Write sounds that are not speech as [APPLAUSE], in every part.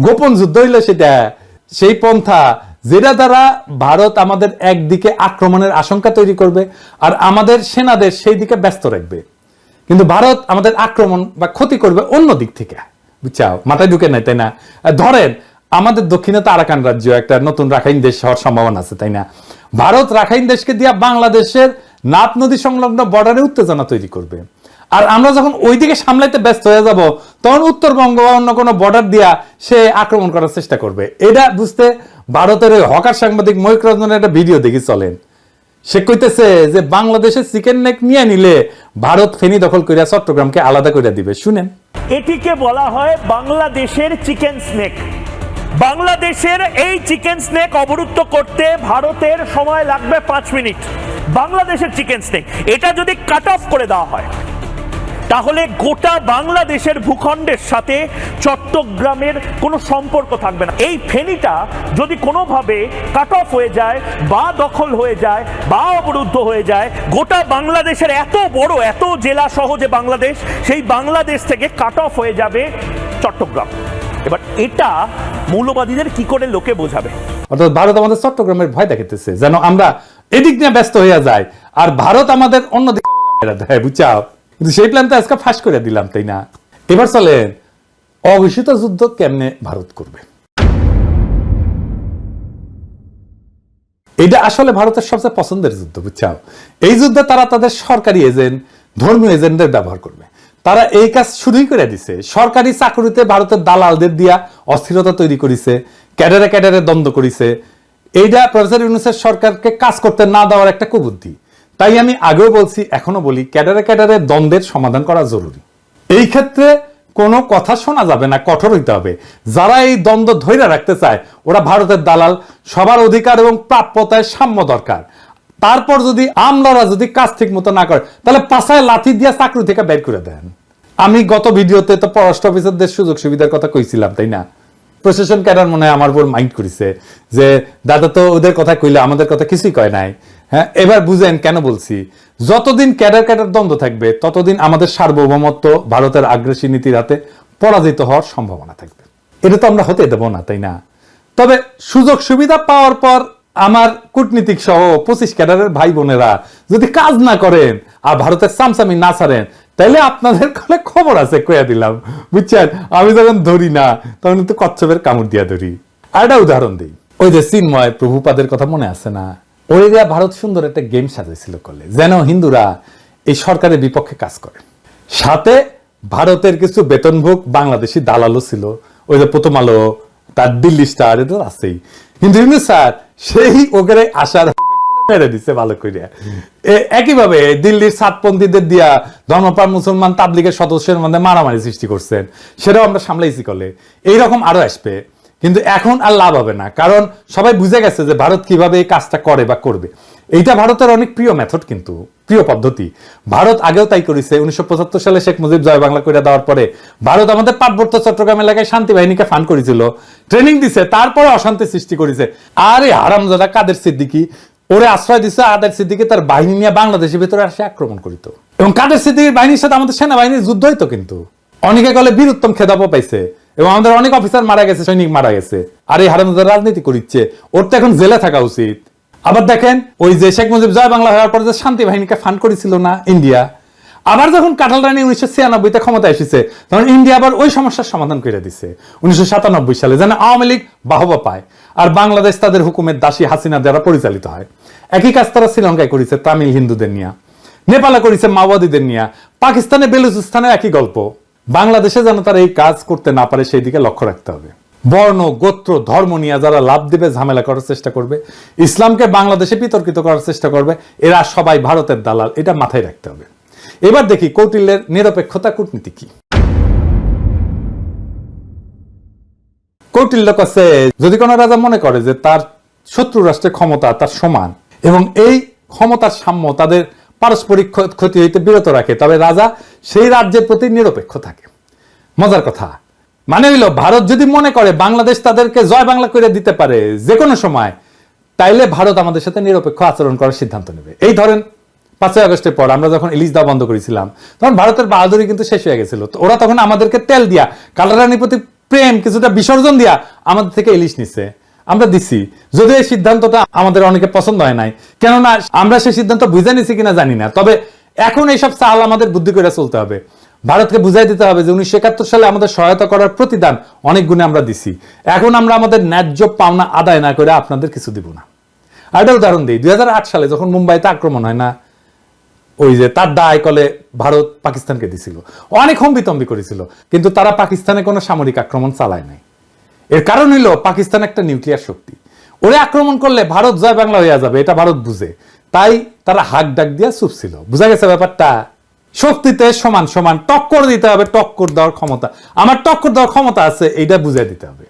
গোপন যুদ্ধ হইল সেটা। সেই পন্থা যেটা দ্বারা ভারত আমাদের একদিকে আক্রমণের আশঙ্কা তৈরি করবে আর আমাদের সেনাদের সেই দিকে ব্যস্ত রাখবে। কিন্তু ভারত আমাদের আক্রমণ বা ক্ষতি করবে অন্য দিক থেকে। বুঝছাও? মাথায় ঢুকে নাই, তাই না? ধরেন, আমাদের দক্ষিণে তো আরাকান রাজ্য, একটা নতুন রাখাইন দেশ হওয়ার সম্ভাবনা আছে, তাই না? ভারত রাখাইন দেশকে দিয়া বাংলাদেশের নাপ নদী সংলগ্ন বর্ডারে উত্তেজনা তৈরি করবে। আর আমরা যখন ওইদিকে সামলাইতে ব্যস্ত হয়ে যাব, তখন উত্তরবঙ্গ বা অন্য কোনো বর্ডার দিয়া সে আক্রমণ করার চেষ্টা করবে। এটা বুঝতে ভারতের ওই হকার সাংবাদিক ময়ূক রঞ্জনের একটা ভিডিও দেখি, চলেন। সে কইতেছে যে বাংলাদেশের চিকেন নেক নিয়ে নিলে ভারত ফেনি দখল করিয়া চট্টগ্রামকে আলাদা করিয়া দিবে। শুনেন। এটিকে বলা হয় বাংলাদেশের চিকেন স্নেক বাংলাদেশের এই চিকেন স্নেক অবরুদ্ধ করতে ভারতের সময় লাগবে পাঁচ মিনিট। বাংলাদেশের চিকেন স্নেক এটা যদি কাট অফ করে দেওয়া হয় তাহলে গোটা বাংলাদেশের ভূখণ্ডের সাথে চট্টগ্রামের কোনো সম্পর্ক থাকবে না। এই ফেনীটা যদি কোনোভাবে কাট অফ হয়ে যায়, বা দখল হয়ে যায়, বা অবরুদ্ধ হয়ে যায়, গোটা বাংলাদেশের এত বড়, এত জেলা সহ যে বাংলাদেশ, সেই বাংলাদেশ থেকে কাট অফ হয়ে যাবে চট্টগ্রাম। এবার এটা মৌলবাদীদের কি করে লোকে বোঝাবে? অর্থাৎ ভারত আমাদের চট্টগ্রামের ভয় দেখাইতেছে, যেন আমরা এদিক নিয়ে ব্যস্ত হইয়া যাই, আর ভারত আমাদের অন্যদিকে বুঝছাও? কিন্তু সেই প্ল্যান তো আজকে ফাঁস করে দিলাম, তাই না? এবার চলেন, অঘোষিত যুদ্ধ কেমনে ভারত করবে? এটা আসলে ভারতের সবচেয়ে পছন্দের যুদ্ধ, বুঝছাও? এই যুদ্ধে তারা তাদের সরকারি এজেন্ট ধর্মীয় এজেন্টদের ব্যবহার করবে। তারা এই কাজ শুরুই করে দিছে। সরকারি চাকরিতে ভারতের দালালদের দিয়া অস্থিরতা তৈরি করেছে, ক্যাডারে ক্যাডারে দ্বন্দ্ব করেছে। এইটা প্রফেসর ইউনুসের সরকারকে কাজ করতে না দেওয়ার একটা কুবুদ্ধি। তাই আমি আগেও বলছি এখনও বলি, ক্যাডারে ক্যাডারে দ্বন্দ্বের সমাধান করা জরুরি। এই ক্ষেত্রে কোনো কথা শোনা যাবে না, কঠোর হইতে হবে। যারা এই দ্বন্দ্ব ধৈর্য রাখতে চায়, ওরা ভারতের দালাল, সবার অধিকার এবং প্রাপ্যতায় সাম্য দরকার। তারপর যদি আমলারা যদি কাজ ঠিক মতো না করে, তাহলে পাশায় লাথি দিয়ে চাকরি থেকে বের করে দেন। আমি গত ভিডিওতে তো পররাষ্ট্র অফিসারদের সুযোগ সুবিধার কথা কইছিলাম, তাই না? প্রশাসন ক্যাডার মনে হয় আমার উপর মাইন্ড করেছে যে, দাদা তো ওদের কথা কইলে, আমাদের কথা কিছুই কয় নাই। হ্যাঁ এবার বুঝেন কেন বলছি? যতদিন ক্যাডার ক্যাডার দ্বন্দ্ব থাকবে, ততদিন আমাদের সার্বভৌমত্ব, ভারতের আগ্রাসী নীতির হাতে পরাজিত হওয়ার সম্ভাবনা থাকবে। এটা তো আমরা হতে দেবো না, তাই না? তবে সুযোগ সুবিধা পাওয়ার পর আমার কূটনীতিক সহ পঁচিশ ক্যাডারের ভাই বোনেরা যদি কাজ না করেন, আর ভারতের সামসামি না ছাড়েন তাহলে আপনাদের কলে খবর আছে কয়া দিলাম। বুঝছেন? আমি যখন ধরি না, তখন কিন্তু কচ্ছপের কামড় দিয়া ধরি। আর একটা উদাহরণ দিই। ওই যে চিন্ময় প্রভুপাদের কথা মনে আছে না? ওই দেয়া ভারত সুন্দর একটা গেম সাজাইছিল করলে যেন হিন্দুরা এই সরকারের বিপক্ষে কাজ করে। সাথে ভারতের কিছু বেতনভোগ বাংলাদেশি দালালও ছিল। ওই যে প্রথম আলো, তার দিল্লি স্টার তো আছেই। কিন্তু স্যার সেই ওখানে আসার মেরে দিচ্ছে ভালো করিয়া একইভাবে দিল্লির সাতপন্থীদের দিয়া মুসলমান তাবলিগের সদস্যের মধ্যে মারামারি সৃষ্টি করছেন, সেটাও আমরা সামলাইছি কলে। এইরকম আসবে, কিন্তু এখন আর লাভ হবে না, কারণ সবাই বুঝে গেছে যে ভারত কীভাবে এই কাজটা করে বা করবে। এইটা ভারতের অনেক প্রিয় মেথড কিন্তু, প্রিয় পদ্ধতি। ভারত আগেও তাই করেছে, উনিশশো পঁচাত্তর সালে শেখ মুজিব জয় বাংলা করে দেওয়ার পরে ভারত আমাদের পার্বত্য চট্টগ্রাম এলাকায় শান্তি বাহিনীকে ফান্ড করেছিল। ট্রেনিং দিছে, তারপরে অশান্তি সৃষ্টি করেছে। আরে হারামজাদা কাদের সিদ্দিকি? ওরে আশ্রয় দিছে আদের সিদ্দিকে তার বাহিনী নিয়ে বাংলাদেশের ভিতরে আসে আক্রমণ করিত। এবং কাদের সিদ্দিকের বাহিনীর সাথে আমাদের সেনাবাহিনীর যুদ্ধ হইতো কিন্তু। অনেকে গলে বীরুত্তম খেতাবও পাইছে এবং আমাদের অনেক অফিসার মারা গেছে, সৈনিক মারা গেছে। আর এই হারামজাদা রাজনীতি করিচ্ছে, ওর তো এখন জেলে থাকা উচিত। আবার দেখেন, ওই যে শেখ মুজিব জয় বাংলা হওয়ার পর যে শান্তি বাহিনীকে ফান্ড করেছিল না ইন্ডিয়া আবার যখন কাঁঠাল রানী উনিশশো ছিয়ানব্বইতে ক্ষমতা এসেছে, তখন ইন্ডিয়া আবার ওই সমস্যার সমাধান করে দিছে। উনিশশো সাতানব্বই সালে যেন আওয়ামী লীগ বাহবা পায় আর বাংলাদেশ তাদের হুকুমের দাসী হাসিনা দ্বারা পরিচালিত হয়। একই কাজ তারা শ্রীলঙ্কায় করেছে তামিল হিন্দুদের নিয়ে। নেপালে করেছে মাওবাদীদের নিয়ে। পাকিস্তানে বেলুচিস্তানে একই গল্প। বাংলাদেশে যেন তারা এই কাজ করতে না পারে, সেই দিকে লক্ষ্য রাখতে হবে। বর্ণ, গোত্র, ধর্ম নিয়ে যারা লাভ দেবে, ঝামেলা করার চেষ্টা করবে, ইসলামকে বাংলাদেশে বিতর্কিত করার চেষ্টা করবে, এরা সবাই ভারতের দালাল, এটা মাথায় রাখতে হবে। এবার দেখি কৌটিল্যের নিরপেক্ষতা কূটনীতি কি। কৌটিল্য কাছে যদি কোনো রাজা মনে করে যে তার শত্রু রাষ্ট্রের ক্ষমতা তার সমান এবং এই ক্ষমতার সাম্য তাদের পারস্পরিক ক্ষতি হইতে বিরত রাখে, তবে রাজা সেই রাজ্যের প্রতি নিরপেক্ষ থাকে। মজার কথা মানে হইল ভারত যদি মনে করে বাংলাদেশ তাদেরকে জয় বাংলা করে দিতে পারে যে কোনো সময়, তাইলে ভারত আমাদের সাথে নিরপেক্ষ আচরণ করার সিদ্ধান্ত নেবে। এই ধরেন পাঁচই আগস্টের পর আমরা যখন ইলিশ দেওয়া বন্ধ করেছিলাম, তখন ভারতের বাহাদুরি কিন্তু শেষ হয়ে গেছিল। তো ওরা তখন আমাদেরকে তেল দিয়া কালারানির প্রতি প্রেম, কিছুটা বিসর্জন দিয়া আমাদের থেকে ইলিশ নিছে। আমরা দিছি। যদিও এই সিদ্ধান্তটা আমাদের অনেকে পছন্দ হয় নাই। কেননা আমরা সেই সিদ্ধান্ত বুঝে নিছি কিনা জানি না। তবে এখন এইসব চাল আমাদের বুদ্ধি করে চলতে হবে। ভারতকে বুঝাই দিতে হবে যে উনিশশো একাত্তর সালে আমাদের সহায়তা করার প্রতিদান অনেক গুণে আমরা দিছি। এখন আমরা আমাদের ন্যায্য পাওনা আদায় না করে আপনাদের কিছু দিব না। আর একটা উদাহরণ দিই। দুই হাজার আট সালে যখন মুম্বাইতে আক্রমণ হয় না ওই যে তার দায় কলে ভারত পাকিস্তানকে দিছিল। অনেক হম্বিতম্বি করেছিল। কিন্তু তারা পাকিস্তানে কোনো সামরিক আক্রমণ চালায় নাই। এর কারণ হইল পাকিস্তান একটা নিউক্লিয়ার শক্তি। ওরে আক্রমণ করলে ভারত জয় বাংলা হইয়া যাবে, এটা ভারত বুঝে। তাই তারা হাক ডাক দিয়া চুপ ছিল। বুঝা গেছে ব্যাপারটা? শক্তিতে সমান সমান টক্কর দিতে হবে, টক্কর দেওয়ার ক্ষমতা। আমার টক্কর দেওয়ার ক্ষমতা আছে, এইটা বুঝাই দিতে হবে।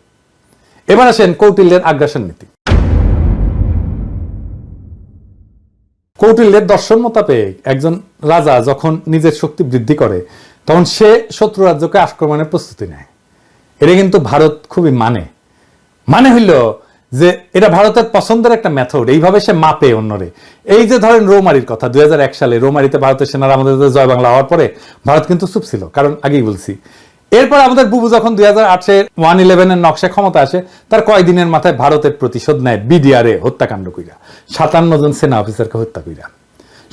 এবার আসেন কৌটিল্যের আগ্রাসন নীতি। কৌটিল্যের দর্শন মোতাবেক একজন রাজা যখন নিজের শক্তি বৃদ্ধি করে, তখন সে শত্রু রাজ্যকে আক্রমণের প্রস্তুতি নেয়। এটা কিন্তু ভারত খুবই মানে। মানে হইল যে এটা ভারতের পছন্দের একটা মেথড এইভাবে সে মাপে অন্যরে। এই যে ধরেন রৌমারির কথা, দুই হাজার এক সালে রৌমারিতে ভারতের সেনারা আমাদের জয় বাংলা হওয়ার পরে ভারত কিন্তু চুপ ছিল, কারণ আগেই বলছি। এরপর আমাদের বুবু যখন দুই হাজার আটে ওয়ান ইলেভেনের নকশা ক্ষমতা আসে, তার কয়দিনের মাথায় ভারতের প্রতিশোধ নেয় বিডিআরে হত্যাকাণ্ড কইরা সাতান্ন জন সেনা অফিসারকে হত্যা কইরা।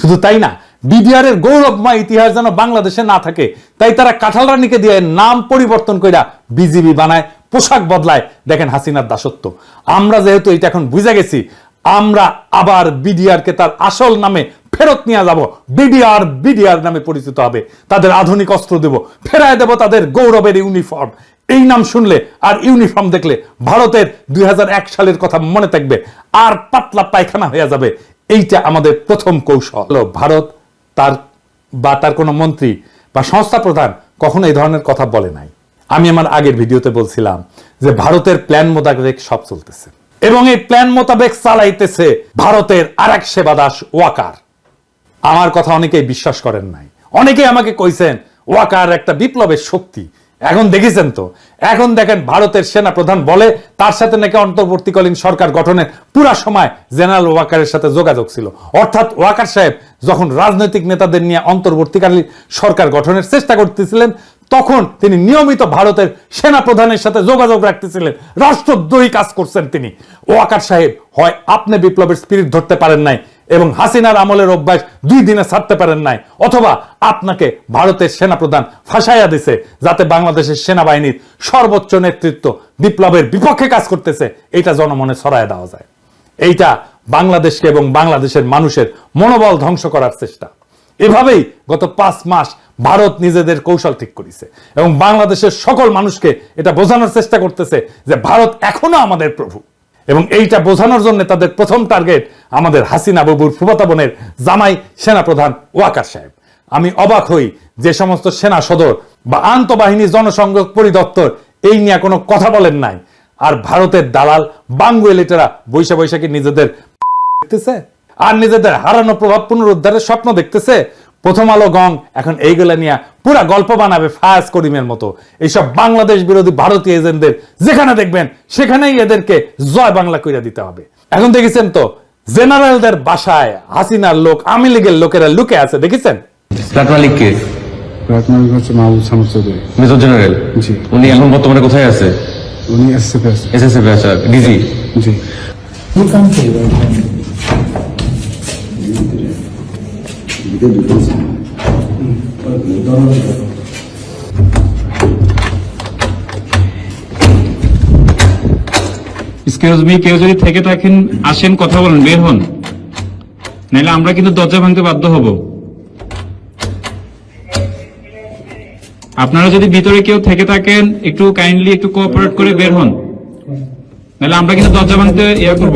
শুধু তাই না বিডিআরের গৌরবময় ইতিহাস যেন বাংলাদেশে না থাকে, তাই তারা কাঁঠাল রানীকে দিয়ে নাম পরিবর্তন কইরা বিজিবি বানায়, পোশাক বদলায়। দেখেন হাসিনার দাসত্ব। আমরা যেহেতু এটা এখন বুঝে গেছি, আমরা আবার বিডিআর কে তার আসল নামে ফেরত নিয়ে যাব। বিডিআর বিডিআর নামে পরিচিত হবে। তাদের আধুনিক অস্ত্র দেব, ফেরায় দেব তাদের গৌরবের ইউনিফর্ম। এই নাম শুনলে আর ইউনিফর্ম দেখলে ভারতের দুই হাজার এক সালের কথা মনে থাকবে, আর পাতলা পায়খানা হয়ে যাবে। এইটা আমাদের প্রথম কৌশল। ভারত তার বা তার কোনো মন্ত্রী বা সংস্থা প্রধান কখনো এই ধরনের কথা বলে নাই। আমি আমার আগের ভিডিওতে বলছিলাম যে ভারতের প্ল্যান মোতাবেক সব চলতেছে। এবং এই প্ল্যান মোতাবেক চালাইতেছে ভারতের আর এক সেবাদাস ওয়াকার। আমার কথা অনেকেই বিশ্বাস করেন নাই। অনেকেই আমাকে কইছেন, ওয়াকার একটা বিপ্লবের শক্তি এখন দেখেছেন তো। এখন দেখেন ভারতের সেনা প্রধান বলে, তার সাথে নাকি অন্তর্বর্তীকালীন সরকার গঠনের পুরা সময় জেনারেল ওয়াকারের সাথে যোগাযোগ ছিল। অর্থাৎ ওয়াকার সাহেব যখন রাজনৈতিক নেতাদের নিয়ে অন্তর্বর্তীকালীন সরকার গঠনের চেষ্টা করতেছিলেন, তখন তিনি নিয়মিত ভারতের সেনা প্রধানের সাথে যোগাযোগ রাখতেছিলেন। রাষ্ট্রদ্রোহী কাজ করছেন তিনি। ওয়াকার সাহেব, হয় আপনি বিপ্লবের স্পিরিট ধরতে পারেন নাই এবং হাসিনার আমলের অভ্যাস দুই দিনে ছাড়তে পারেন নাই। অথবা আপনাকে ভারতের সেনাপ্রধান ফাঁসাইয়া দিছে, যাতে বাংলাদেশের সেনাবাহিনীর সর্বোচ্চ নেতৃত্ব বিপ্লবের বিপক্ষে কাজ করতেছে, এটা জনমনে ছড়ায় দেওয়া যায়। এইটা বাংলাদেশকে এবং বাংলাদেশের মানুষের মনোবল ধ্বংস করার চেষ্টা। এভাবেই গত পাঁচ মাস ভারত নিজেদের কৌশল ঠিক করেছে এবং বাংলাদেশের সকল মানুষকে এটা বোঝানোর চেষ্টা করতেছে যে ভারত এখনও আমাদের প্রভু। এবং এইটা বোঝানোর জন্য তাদের প্রথম টার্গেট আমাদের হাসিনা বাবুর ফুফাতা বোনের জামাই সেনাপ্রধান ওয়াকার সাহেব। আমি অবাক হই যে সমস্ত সেনা সদর বা আন্তঃবাহিনী জনসংযোগ পরিদপ্তর এই নিয়ে কোনো কথা বলেন নাই। আর ভারতের দালাল বাঙ্গুয়েলিটেরা বৈশা বৈশাখী নিজেদের দেখতেছে? আর নিজেদের হারানো প্রভাব পুনরুদ্ধারের স্বপ্ন দেখতেছে? প্রথম আলো গং এখন এইগুলা নিয়ে পুরা গল্প বানাবে ফায়াজ করিমের মতো। এইসব বাংলাদেশ বিরোধী ভারতীয় এজেন্টদের যেখানে দেখবেন সেখানেই এদেরকে জয় বাংলা কইরা দিতে হবে। এখন দেখেছেন তো জেনারেলদের বাসায় হাসিনার লোক আওয়ামী লীগের লোকেরা লুকে আছে দেখেছেন? Major general? জি। উনি এখন বর্তমানে কোথায় আছে? উনি এসএফ এসএসএফ আছে ডিজি। জি। মি কেউ যদি থেকে থাকেন, আসেন, কথা বলেন, বের হন। নাহলে আমরা কিন্তু দরজা ভাঙতে বাধ্য হব। আপনারা যদি ভিতরে কেউ থেকে থাকেন, একটু কাইন্ডলি একটু কোঅপারেট করে বের হন। নাহলে আমরা কিন্তু দরজা ভাঙতে ইয়া করব।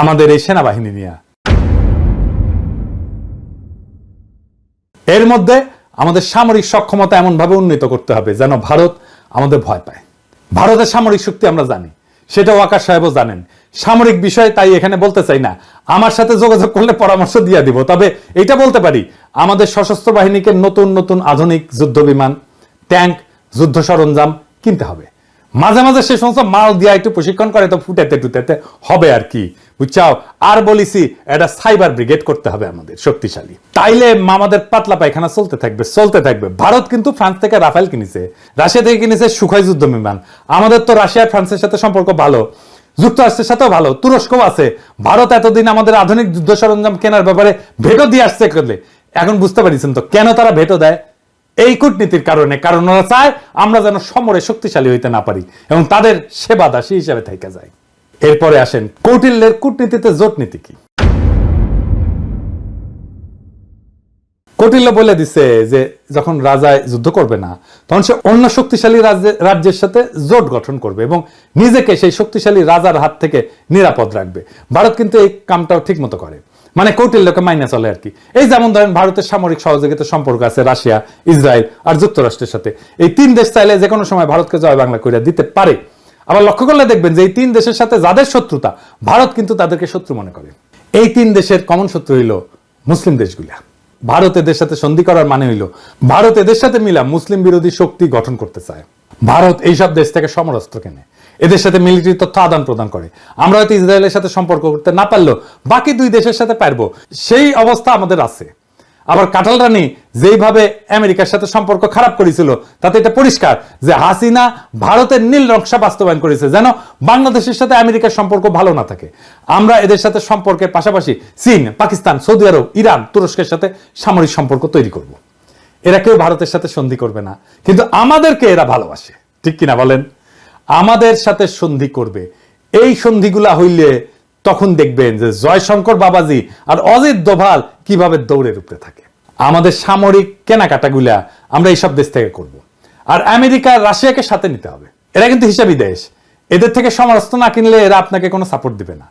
আমাদের এই সেনাবাহিনী নিয়ে। এর মধ্যে আমাদের সামরিক সক্ষমতা এমনভাবে উন্নীত করতে হবে যেন ভারত আমাদের ভয় পায়। ভারতের সামরিক শক্তি আমরা জানি সেটা ওয়াকার সাহেবও জানেন। সামরিক বিষয় তাই এখানে বলতে চাই না, আমার সাথে যোগাযোগ করলে পরামর্শ দিয়ে দিব, তবে এটা বলতে পারি, আমাদের সশস্ত্র বাহিনীকে নতুন নতুন আধুনিক যুদ্ধ বিমান, ট্যাঙ্ক, যুদ্ধ সরঞ্জাম কিনতে হবে। মাঝে মাঝে সে সমস্ত মাল দিয়া একটু প্রশিক্ষণ করে, তো ফুটাতে টুটাতে হবে আর কি। বুঝছাও? আর বলিছি, এটা সাইবার ব্রিগেড করতে হবে আমাদের, শক্তিশালী। তাইলে আমাদের পাতলা পায়খানা চলতে থাকবে চলতে থাকবে। ভারত কিন্তু ফ্রান্স থেকে রাফেল কিনেছে, রাশিয়া থেকে কিনেছে সুখয় যুদ্ধ বিমান। আমাদের তো রাশিয়া ফ্রান্সের সাথে সম্পর্ক ভালো, যুক্তরাষ্ট্রের সাথেও ভালো, তুরস্কও আছে। ভারত এতদিন আমাদের আধুনিক যুদ্ধ সরঞ্জাম কেনার ব্যাপারে ভেটো দিয়ে আসছে করলে এখন বুঝতে পারিছেন তো, কেন তারা ভেটো দেয়? এই কূটনীতির কারণে, কারণ ওরা চায় আমরা যেন সমরে শক্তিশালী হইতে না পারি এবং তাদের সেবা দাসী হিসেবে থেকে যায়। এরপরে আসেন, কৌটিল্যের কূটনীতিতে জোট নীতি কি? কৌটিল্য বলে দিছে যে, যখন রাজায় যুদ্ধ করবে না, তখন সে অন্য শক্তিশালী রাজ্যে- রাজ্যের সাথে জোট গঠন করবে এবং নিজেকে সেই শক্তিশালী রাজার হাত থেকে নিরাপদ রাখবে। ভারত কিন্তু এই কামটাও ঠিক মতো করে। মানে কৌটিল্যকে মাইনে চলে আর কি। এই যেমন ধরেন ভারতের সামরিক সহযোগিতার সম্পর্ক আছে, রাশিয়া, ইসরায়েল আর যুক্তরাষ্ট্রের সাথে। এই তিন দেশ চাইলে যে কোনো সময় ভারতকে জয় বাংলা করে দিতে পারে। আবার লক্ষ্য করলে দেখবেন যে এই তিন দেশের সাথে যাদের শত্রুতা, ভারত কিন্তু তাদেরকে শত্রু মনে করে। এই তিন দেশের কমন শত্রু হইল মুসলিম দেশগুলা। ভারত এদের সাথে সন্ধি করার মানে হইল, ভারত এদের সাথে মিলা মুসলিম বিরোধী শক্তি গঠন করতে চায়। ভারত এইসব দেশ থেকে সমরাস্ত্র কেনে। এদের সাথে মিলিটারি তথ্য আদান প্রদান করে। আমরা হয়তো ইসরায়েলের সাথে সম্পর্ক করতে না পারলেও বাকি দুই দেশের সাথে পারব। সেই অবস্থা আমাদের আছে। আবার কাটাল রানী যেইভাবে আমেরিকার সাথে সম্পর্ক খারাপ করেছিল, তাতে এটা পরিষ্কার যে হাসিনা ভারতের নীল নকশা বাস্তবায়ন করেছে, যেন বাংলাদেশের সাথে আমেরিকার সম্পর্ক ভালো না থাকে। আমরা এদের সাথে সম্পর্কের পাশাপাশি চীন, পাকিস্তান, সৌদি আরব, ইরান, তুরস্কের সাথে সামরিক সম্পর্ক তৈরি করব। এরা কেউ ভারতের সাথে সন্ধি করবে না। কিন্তু আমাদেরকে এরা ভালোবাসে। ঠিক কিনা বলেন? আমাদের সাথে সন্ধি করবে। এই সন্ধিগুলা হইলে তখন দেখবেন যে জয়শঙ্কর বাবাজি আর অজিত দোভাল কীভাবে দৌড়ের উপরে থাকে। আমাদের সামরিক কেনাকাটাগুলা আমরা এইসব দেশ থেকে করব। আর আমেরিকা রাশিয়াকে সাথে নিতে হবে। এরা কিন্তু হিসাবই দেশ। এদের থেকে সমরাস্ত্র না কিনলে এরা আপনাকে কোনো সাপোর্ট দিবে না।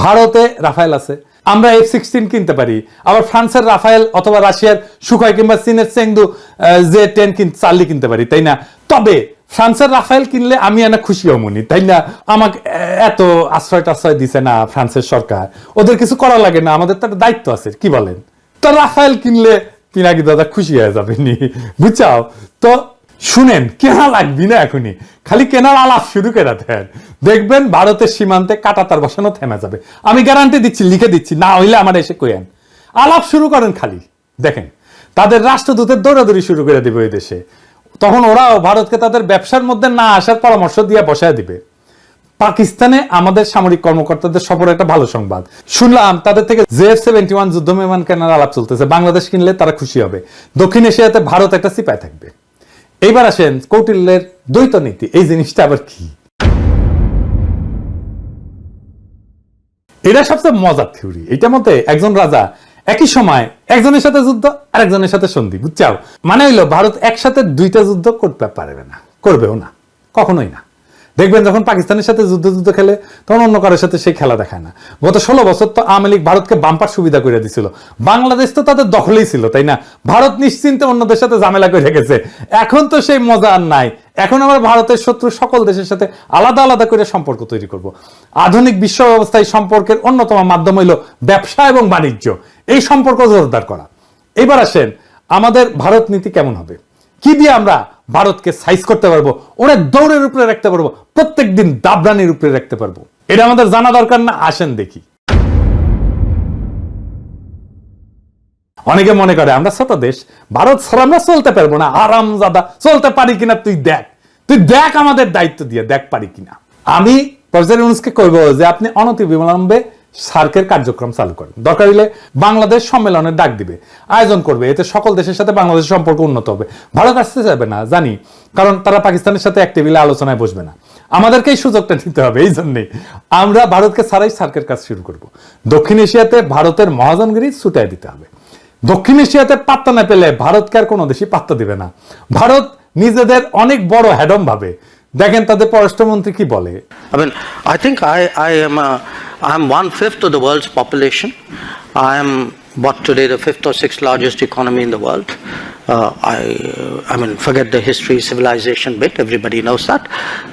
ভারতে রাফায়েল আছে। আমরা এফ সিক্সটিন কিনতে পারি। আবার ফ্রান্সের রাফায়েল অথবা রাশিয়ার সুখয় কিংবা চীনের চেংদু যে টেন কিনতে চার্লি কিনতে পারি, তাই না? তবে ফ্রান্সের রাফায়েল কিনলে আমি এনা খুশি হমনি তাই না? আমাকে এত আশ্রয় টাশ্রয় দিছে না ফ্রান্সের সরকার। ওদের কিছু করা লাগে না, আমাদের তো একটা দায়িত্ব আছে, কি বলেন? তো রাফায়েল কিনলে পিনাকি দাদা খুশি হয়ে যাবে নি। বুঝছাও? তো শুনেন, কেনা লাগবি না এখনই খালি কেনার আলাপ শুরু করে দেন। দেখবেন ভারতের সীমান্তে কাটাতার বসানো থেমে যাবে। আমি গ্যারান্টি দিচ্ছি, লিখে দিচ্ছি, না হইলে আমার এসে কইেন আলাপ শুরু করেন খালি। দেখেন, তাদের রাষ্ট্রদূতের দৌড়াদৌড়ি শুরু করে দিবে ওই দেশে। তখন ওরাও ভারতকে তাদের ব্যবসার মধ্যে না আসার পরামর্শ দিয়ে বসায় দিবে। পাকিস্তানে আমাদের সামরিক কর্মকর্তাদের সফর একটা ভালো সংবাদ। শুনলাম তাদের থেকে জেএফ সেভেন্টি ওয়ান যুদ্ধ বিমান কেনার আলাপ চলতেছে। বাংলাদেশ কিনলে তারা খুশি হবে। দক্ষিণ এশিয়াতে ভারত একটা সিপায় থাকবে। এইবার আসেন কৌটিল্যের দ্বৈত নীতি। এই জিনিসটা আবার কি? এটা সবচেয়ে মজার থিওরি। এটার মধ্যে একজন রাজা একই সময় একজনের সাথে যুদ্ধ আর একজনের সাথে সন্ধি বুঝছাও মানে হইল ভারত একসাথে দুইটা যুদ্ধ করতে পারবে না, করবেও না, কখনোই না। দেখবেন যখন পাকিস্তানের সাথে যুদ্ধ যুদ্ধ খেলে, তখন অন্য কারোর সাথে সেই খেলা দেখায় না। গত ষোলো বছর তো আওয়ামী লীগ ভারতকে বাম্পার সুবিধা করে দিছিল। বাংলাদেশ তো তাদের দখলেই ছিল, তাই না? ভারত নিশ্চিন্তে অন্যদের সাথে ঝামেলা করে রেখেছে এখন তো সেই মজা আর নাই। এখন আমরা ভারতের শত্রু সকল দেশের সাথে আলাদা আলাদা করে সম্পর্ক তৈরি করব। আধুনিক বিশ্ব ব্যবস্থায় সম্পর্কের অন্যতম মাধ্যম হইল ব্যবসা এবং বাণিজ্য। এই সম্পর্ক জোরদার করা। এবার আসেন, আমাদের ভারত নীতি কেমন হবে? কি দিয়ে আমরা ভারতকে সাইজ করতে পারব? ওরা দৌড়ের উপরে রাখতে পারব প্রত্যেক দিন দাবরানির উপরে রাখতে পারব। এটা আমাদের জানা দরকার না, আসেন দেখি। অনেকে মনে করে, আমরা ছোট দেশ, ভারত ছাড়া আমরা চলতে পারব না। আরাম জাদা চলতে পারি কিনা তুই দেখ। তুই দেখ আমাদের দায়িত্ব দিয়ে, দেখ পারি কিনা। আমি প্রফেসর ইউনুসকে কইব যে আপনি অনতি বিলম্বে সার্কের কার্যক্রম চালু করেন দরকার হলে বাংলাদেশ সম্মেলনের ডাক দিবে। আয়োজন করবে। এতে সকল দেশের সাথে বাংলাদেশের সম্পর্ক উন্নত হবে। ভারত আসতে যাবে না, জানি। কারণ তারা পাকিস্তানের সাথে এক টেবিলে আলোচনায় বসবে না। আমাদেরকে এই সুযোগটা নিতে হবে, এই জন্যই। আমরা ভারতকে ছাড়াই সার্কের কাজ শুরু করব। দক্ষিণ এশিয়াতে ভারতের মহাজনগিরি ছুটাই দিতে হবে। দক্ষিণ এশিয়াতে পাত্তা না পেলে ভারতকে আর কোনো দেশই পাত্তা দিবে না। ভারত নিজেদের অনেক বড় হ্যাডম ভাবে। দেখেন তাদের পররাষ্ট্রমন্ত্রী কি বলে I mean, I think I, I am, uh, I'm one fifth of the world's population. I am what today the fifth or sixth largest economy in the world. Uh, I, uh, I mean, forget the history, civilization bit. Everybody knows that.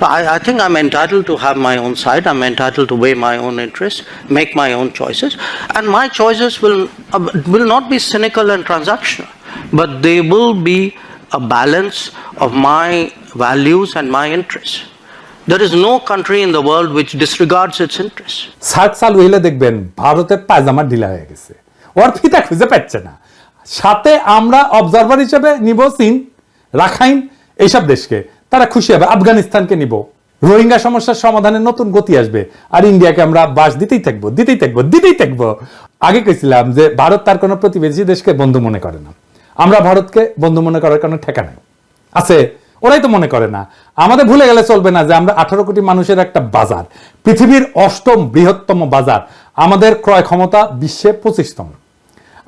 But I, I think I'm entitled to have my own side. I'm entitled to weigh my own interests, make my own choices, and my choices will uh, will not be cynical and transactional, but they will be a balance of my values and my interests. There is no country in the world which disregards its interests. SAARC চালু হইলে দেখবেন ভারতের পায়জামা ঢিলা হয়ে গেছে। ওর ফিতা খুঁজে পাচ্ছে না। সাথে আমরা অবজারভার হিসেবে নিব চীন, রাখাইন, এইসব দেশকে। তারা খুশি হবে, আফগানিস্তানকে নিব। রোহিঙ্গা সমস্যার সমাধানে নতুন গতি আসবে। আর ইন্ডিয়াকে আমরা বাস দিতেই থাকব দিতেই থাকব দিতেই থাকব। আগে কইছিলাম যে ভারত তার কোনো প্রতিবেশী দেশকে বন্ধু মনে করে না। আমরা ভারতকে বন্ধু মনে করার কোনো ঠেকা নাই। আছে ওরাই তো মনে করে না। আমাদের ভুলে গেলে চলবে না যে আমরা আঠারো কোটি মানুষের একটা বাজার, পৃথিবীর অষ্টম বৃহত্তম বাজার, আমাদের ক্রয় ক্ষমতা বিশ্বে পঁচিশতম।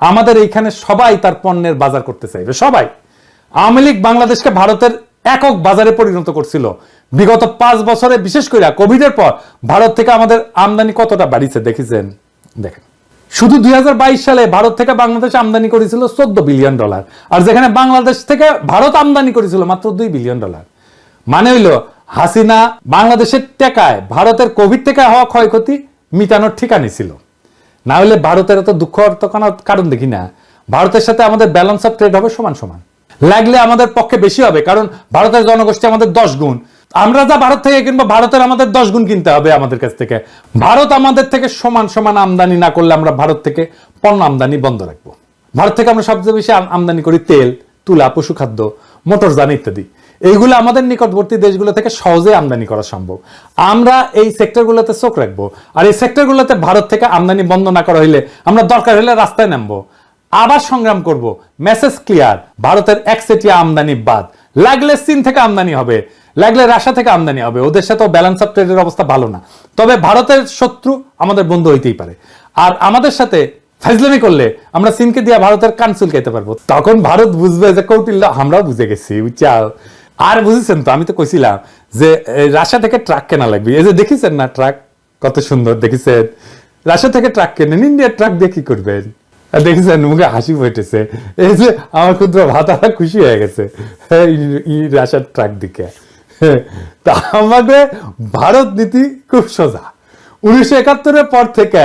আমাদের এইখানে সবাই তার পণ্যের বাজার করতে চাইবে, সবাই। আওয়ামী লীগ বাংলাদেশকে ভারতের একক বাজারে পরিণত করছিল। বিগত পাঁচ বছরে, বিশেষ করে কোভিডের পর, ভারত থেকে আমাদের আমদানি কতটা বাড়িছে, দেখেছেন? দেখেন। শুধু দুই হাজার বাইশ সালে ভারত থেকে বাংলাদেশ আমদানি করেছিল চোদ্দ বিলিয়ন ডলার। আর যেখানে বাংলাদেশ থেকে ভারত আমদানি করেছিল মাত্র দুই বিলিয়ন ডলার। মানে হইল, হাসিনা বাংলাদেশের টেকায়, ভারতের কোভিড থেকে হওয়া ক্ষয়ক্ষতি মিটানোর ঠিকানি ছিল। না হলে ভারতের এত দুঃখ কারণ দেখি না। ভারতের সাথে আমাদের ব্যালেন্স অফ ট্রেড হবে সমান সমান। লাগলে আমাদের পক্ষে বেশি হবে, কারণ ভারতের জনগোষ্ঠী আমাদের দশ গুণ। আমরা যা ভারত থেকে কিনবো, ভারতের আমাদের দশ গুণ কিনতে হবে আমাদের কাছ থেকে। ভারত আমাদের থেকে সমান সমান আমদানি না করলে আমরা ভারত থেকে পণ্য আমদানি বন্ধ রাখব। ভারত থেকে আমরা সবচেয়ে বেশি আমদানি করি তেল, তুলা, পশু খাদ্য মোটরযান ইত্যাদি। এইগুলো আমাদের নিকটবর্তী দেশগুলো থেকে সহজে আমদানি করা সম্ভব। আমরা এই সেক্টরগুলোতে চোখ রাখব। আর এই সেক্টরগুলোতে ভারত থেকে আমদানি বন্ধ না করা হইলে আমরা দরকার হলে রাস্তায় নামবো। আবার সংগ্রাম করব। Message clear. ভারতের একচেটিয়া আমদানি বাদ। লাগলে চীন থেকে আমদানি হবে, লাগলে রাশিয়া থেকে আমদানি হবে। ওদের সাথে ব্যালেন্স অফ ট্রেডের অবস্থা ভালো না। তবে ভারতের শত্রু আমাদের বন্ধু হইতেই পারে। আর আমাদের সাথে ফাইজলামি করলে আমরা চীনকে দিয়ে ভারতের কানসুল খেতে পারব। তখন ভারত বুঝবে যে কৌটিল্য, আমরাও বুঝে গেছি বুঝছাও আর বুঝেছেন তো, আমি তো কইছিলাম যে রাশিয়া থেকে ট্রাক কেনা লাগবে। এই যে দেখেছেন না ট্রাক কত সুন্দর, দেখেছেন? রাশিয়া থেকে ট্রাক কেনেন ইন্ডিয়ার ট্রাক দিয়ে কি করবেন? দেখেছেন মুখে হাসি ফুটেছে। এই যে আমার ক্ষুদ্র ভাতারা খুশি হয়ে গেছে। হ্যাঁ, ই- রাশিয়ার ট্রাক দিকে। হ্যাঁ, তা আমাদের ভারত নীতি খুব সোজা। উনিশশো একাত্তরের পর থেকে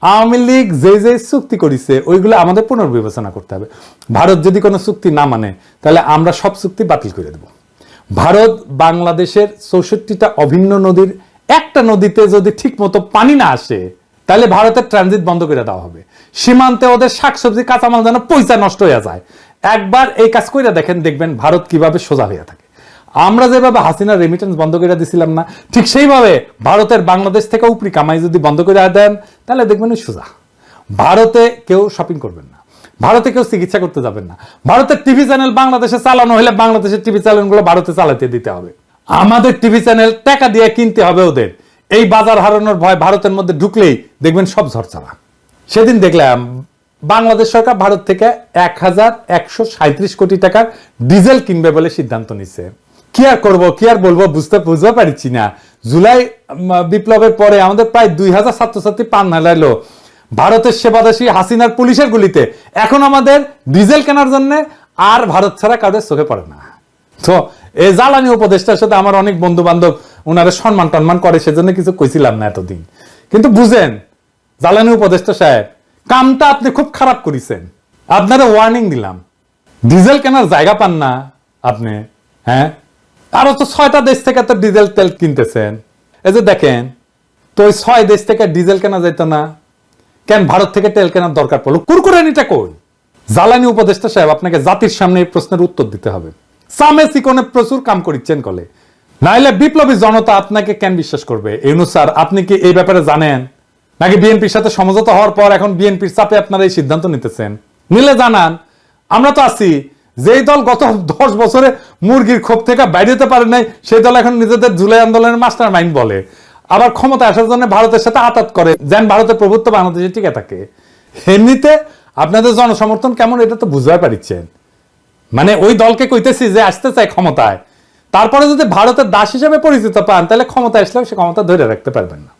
আওয়ামী লীগ যে যে চুক্তি করেছে ওইগুলো আমাদের পুনর্বিবেচনা করতে হবে। ভারত যদি কোনো চুক্তি না মানে তাহলে আমরা সব চুক্তি বাতিল করে দেব। ভারত বাংলাদেশের চৌষট্টিটা অভিন্ন নদীর একটা নদীতে যদি ঠিক মতো পানি না আসে তাহলে ভারতের ট্রানজিট বন্ধ করে দেওয়া হবে। সীমান্তে ওদের শাকসবজি, কাঁচামাল যেন পয়সা নষ্ট হয়ে যায়। একবার এই কাজ করে দেখেন, দেখবেন ভারত কীভাবে সোজা হয়ে থাকে। আমরা যেভাবে হাসিনার রেমিটেন্স বন্ধ করে দিছিলাম না, ঠিক সেইভাবে ভারতের বাংলাদেশ থেকে উপরি কামাই যদি বন্ধ করে দেন তাহলে দেখবেন সোজা। ভারতে কেউ শপিং করবেন না। ভারতে কেউ চিকিৎসা করতে যাবেন না। ভারতের টিভি চ্যানেল বাংলাদেশে চালানো হলে বাংলাদেশের টিভি চ্যানেলগুলো ভারতে চালাতে দিতে হবে। আমাদের টিভি চ্যানেল টাকা দিয়ে কিনতে হবে ওদের। এই বাজার হারানোর ভয় ভারতের মধ্যে ঢুকলেই দেখবেন সব ঝরঝরা। সেদিন দেখলাম বাংলাদেশ সরকার ভারত থেকে এক হাজার একশো সাঁত্রিশ কোটি টাকার ডিজেল কিনবে বলে সিদ্ধান্ত নিচ্ছে কি আর করব, কি আর বলব বুঝতে বুঝতে পারছি না। জুলাই বিপ্লবের পরে আমাদের প্রায় দুই হাজার ছাত্রছাত্রী পান হারাইলো ভারতের সেবাদাসী হাসিনার পুলিশের গুলিতে। এখন আমাদের ডিজেল কেনার জন্য আর ভারত ছাড়া কাউদের চোখে পড়ে না। তো এই জ্বালানি উপদেষ্টার সাথে আমার অনেক বন্ধু বান্ধব ওনারা সম্মান টন্মান করে, সেজন্য কিছু কইছিলাম না এতদিন। কিন্তু বুঝেন, জ্বালানি উপদেষ্টা সাহেব, কামটা আপনি খুব খারাপ করেছেন। আপনারা ওয়ার্নিং দিলাম। ডিজেল কেনার জায়গা পান না আপনি হ্যাঁ? আরও তো ছয়টা দেশ থেকে তো ডিজেল তেল কিনতেছেন। এই যে দেখেন, তো ওই ছয় দেশ থেকে ডিজেল কেনা যেত না। কেন ভারত থেকে তেল কেনার দরকার পড়ল? কুরকুরানিটা কই? জ্বালানি উপদেষ্টা সাহেব, আপনাকে জাতির সামনে এই প্রশ্নের উত্তর দিতে হবে। সামে সিকনে প্রচুর কাম করিচ্ছেন কলে। নাইলে বিপ্লবী জনতা আপনাকে কেন বিশ্বাস করবে? ইউনুস স্যার, আপনি কি এই ব্যাপারে জানেন? নাকি বিএনপির সাথে সমঝোতা হওয়ার পর এখন বিএনপির চাপে আপনারা এই সিদ্ধান্ত নিতেছেন? নিলে জানান, আমরা তো আছি, যেই দল গত দশ বছরে মুরগির ক্ষোভ থেকে বাইরে হতে পারে নাই, সেই দল এখন নিজেদের জুলাই আন্দোলনের মাস্টার মাইন্ড বলে। আবার ক্ষমতা আসার জন্য ভারতের সাথে আতাত করে, যেন ভারতের প্রভুত্ব বাংলাদেশে টিকে থাকে। এমনিতে আপনাদের জনসমর্থন কেমন এটা তো বুঝতে পারছেন মানে ওই দলকে কইতেছি যে আসতে চায় ক্ষমতায়। তারপরে যদি ভারতের দাস হিসেবে পরিচিত পান, তাহলে ক্ষমতা আসলেও সে ক্ষমতা ধরে রাখতে পারবেন না।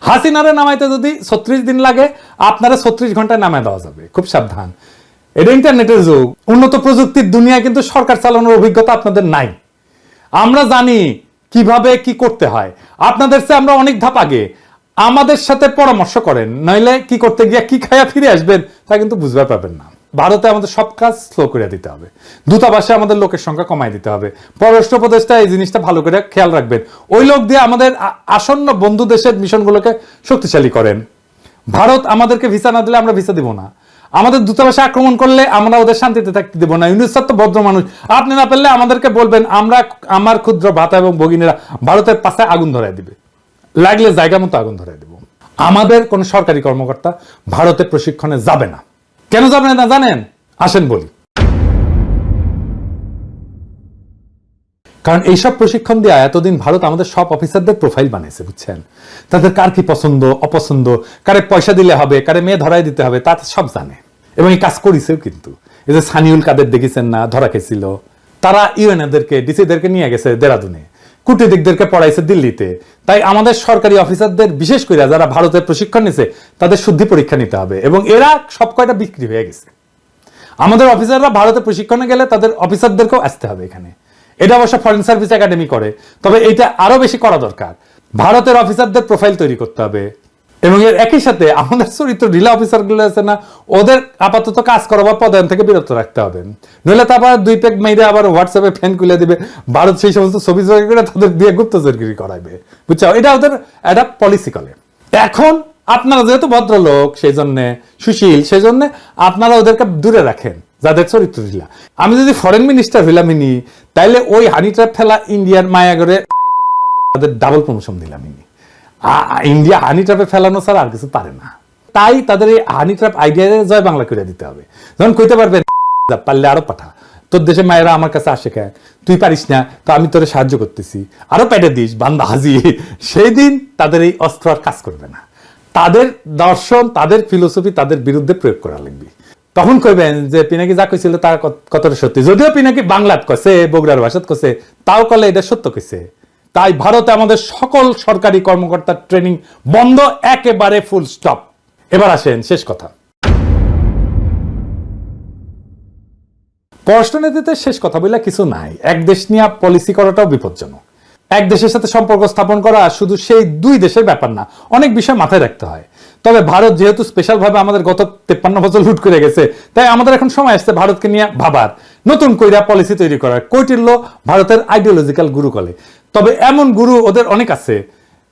হাসিনারে নামাইতে যদি ছত্রিশ দিন লাগে, আপনারা ছত্রিশ ঘন্টায় নামায় দেওয়া যাবে। খুব সাবধান। এটা ইন্টারনেটের যুগ। উন্নত প্রযুক্তির দুনিয়া কিন্তু সরকার চালানোর অভিজ্ঞতা আপনাদের নাই। আমরা জানি কীভাবে কি করতে হয়। আপনাদের চেয়ে আমরা অনেক ধাপ আগে। আমাদের সাথে পরামর্শ করেন, নইলে কি করতে গিয়ে কি খায়া ফিরে আসবেন, তা কিন্তু বুঝতে পারবেন না। ভারতে আমাদের সব কাজ স্লো করে দিতে হবে। দূতাবাসে আমাদের লোকের সংখ্যা কমাই দিতে হবে। পররাষ্ট্র উপদেষ্টা এই জিনিসটা ভালো করে খেয়াল রাখবেন। ওই লোক দিয়ে আমাদের আসন্ন বন্ধু দেশের মিশনগুলোকে শক্তিশালী করেন। ভারত আমাদেরকে ভিসা না দিলে আমরা ভিসা দিব না। আমাদের দূতাবাসে আক্রমণ করলে আমরা ওদের শান্তিতে থাকতে দেবো না। ইউনুস স্যার তো ভদ্র মানুষ। আপনি না পারলে আমাদেরকে বলবেন, আমরা আমার ক্ষুদ্র ভাতা এবং ভগিনীরা ভারতের পাশে আগুন ধরায় দিবে। লাগলে জায়গা মতো আগুন ধরায় দেব। আমাদের কোন সরকারি কর্মকর্তা ভারতে প্রশিক্ষণে যাবে না। কেন যাবে না জানেন? আসেন বলি। কারণ এইসব প্রশিক্ষণ দিয়ে এতদিন ভারত আমাদের সব অফিসারদের প্রোফাইল বানিয়েছে, বুঝছেন? তাদের কার কি পছন্দ, অপছন্দ, কারে পয়সা দিলে হবে, কারে মেয়ে ধরাই দিতে হবে তা সব জানে। এবং এই কাজ করেছেও কিন্তু। এই যে সানিউল কাদের দেখেছেন না, ধরা খেয়েছিল। তারা ইউএনএদেরকে, ডিসিদেরকে নিয়ে গেছে দেরাদুনে। কূটনীতিকদেরকে পড়াইছে দিল্লিতে। তাই আমাদের সরকারি অফিসারদের, বিশেষ করে যারা ভারতের প্রশিক্ষণ নিছে, তাদের শুদ্ধি পরীক্ষা নিতে হবে এবং এরা সব কয়টা বিক্রি হয়ে গেছে। আমাদের অফিসাররা ভারতে প্রশিক্ষণে গেলে তাদের অফিসারদেরকেও আসতে হবে এখানে। এটা অবশ্য ফরেন সার্ভিস একাডেমি করে, তবে এটা আরও বেশি করা দরকার। ভারতের অফিসারদের প্রোফাইল তৈরি করতে হবে। এবং এর একই সাথে আমাদের চরিত্র ঢিলা অফিসারগুলো আছে না, ওদের আপাতত কাজ করা বা পদায়ন থেকে বিরত রাখতে হবে। নইলে তারপর দুই পেক মেয়েরে আবার হোয়াটসঅ্যাপে ফ্যান খুলে দিবে, ভারত সেই সমস্ত ছবি করে তাদের দিয়ে গুপ্তচরগিরি করাইবে। বুঝছ? এটা ওদের একটা পলিসি করে এখন আপনারা যেহেতু ভদ্রলোক সেই জন্য সুশীল সেই জন্য আপনারা ওদেরকে দূরে রাখেন, যাদের চরিত্র ঢিলা। আমি যদি ফরেন মিনিস্টার হইলাম ইনি, তাইলে ওই হানি ট্র্যাপ ফেলা ইন্ডিয়ার মায়াগরে তাদের ডাবল প্রমোশন দিলাম ইনি। ইন্ডিয়া হানি ট্র্যাপে ফেলানো ছাড়া আর কিছু পারে না। তাই তাদের এই honey trap idea Joy Bangla করে দিতে হবে। যখন কইতে পারবেন যা, [LAUGHS] পারলে আরও পাঠা। তোর দেশে মায়েরা আমার কাছে আসে কেন তুই পারিস না তো আমি তোরে সাহায্য করতেছি। আরও পেটে দিস বান্দা হাজি। [LAUGHS] সেই দিন তাদের এই অস্ত্র আর কাজ করবে না। তাদের দর্শন তাদের ফিলোসফি তাদের বিরুদ্ধে প্রয়োগ করা লাগবে। তখন কইবেন যে পিনাকি যা কইছিল কত- কতটা সত্যি। যদিও পিনাকি বাংলাত কছে বগুড়ার ভাষাত কছে তাও কলে এটা সত্য কইছে। তাই ভারতে আমাদের সকল সরকারি কর্মকর্তার ট্রেনিং বন্ধ, একেবারে ফুল স্টপ এবার আসেন শেষ কথা। পররাষ্ট্রনীতিতে শেষ কথা বলে কিছু নাই। এক দেশ নিয়ে পলিসি করাটাও বিপজ্জনক। এক দেশের সাথে সম্পর্ক স্থাপন করা শুধু সেই দুই দেশের ব্যাপার না, অনেক বিষয় মাথায় রাখতে হয়। তবে ভারত যেহেতু স্পেশাল ভাবে আমাদের গত তেপ্পান্ন বছর লুট করে গেছে, তাই আমাদের এখন সময় আসছে ভারতকে নিয়ে ভাবার। নতুন কইরা পলিসি তৈরি করার। কৌটিল্য ভারতের আইডিওলজিক্যাল গুরু কলে তবে এমন গুরু ওদের অনেক আছে,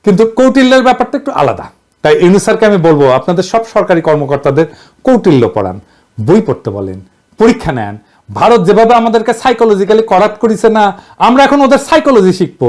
কিন্তু কৌটিল্যের ব্যাপারটা একটু আলাদা। তাই ইউনুসারকে আমি বলব, আপনাদের সব সরকারি কর্মকর্তাদের কৌটিল্য পড়ান, বই পড়তে বলেন, পরীক্ষা নেন। ভারত যেভাবে আমাদেরকে সাইকোলজিক্যালি করাপ্ট করেছে না, আমরা এখন ওদের সাইকোলজি শিখব।